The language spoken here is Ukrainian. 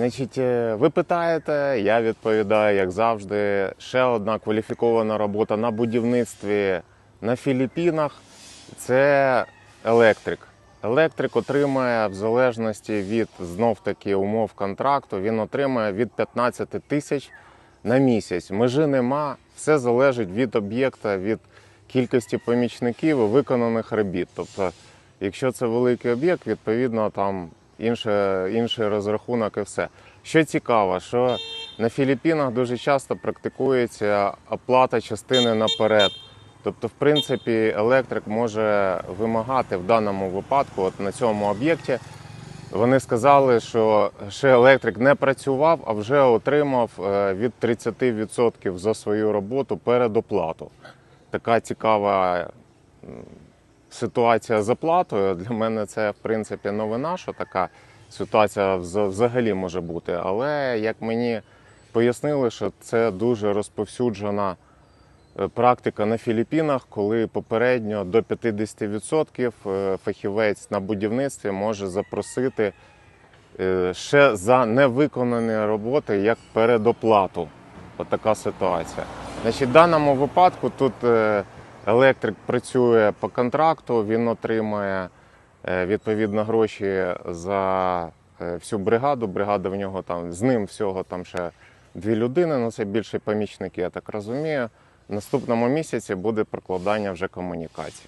Значить, е, ви питаєте, я відповідаю, як завжди. Ще одна кваліфікована робота на будівництві на Філіппінах це електрик. Електрик отримає в залежності від знов таки умов контракту, він отримає від 15 тисяч на місяць. Межі нема, все залежить від об'єкта, від кількості помічників і виконаних робіт. Тобто, якщо це великий об'єкт, відповідно там інше, інший розрахунок і все. Що цікаво, що на Філіппінах дуже часто практикується оплата частини наперед. Тобто, в принципі, електрик може вимагати в даному випадку, от на цьому об'єкті, вони сказали, що ще електрик не працював, а вже отримав е, від 30% за свою роботу передоплату. Така цікава ситуація з оплатою. Для мене це в принципі новина, що така ситуація взагалі може бути. Але як мені пояснили, що це дуже розповсюджена е, практика на Філіппінах, коли попередньо до 50% е, фахівець на будівництві може запросити е, ще за невиконані роботи як передоплату. От ситуація. Значить, в даному випадку тут електрик працює по контракту, він отримує е, відповідно гроші за е, всю бригаду. Бригада в нього там з ним всього там ще дві людини, ну це більше помічники, я так розумію. Наступному місяці буде прокладання вже комунікацій.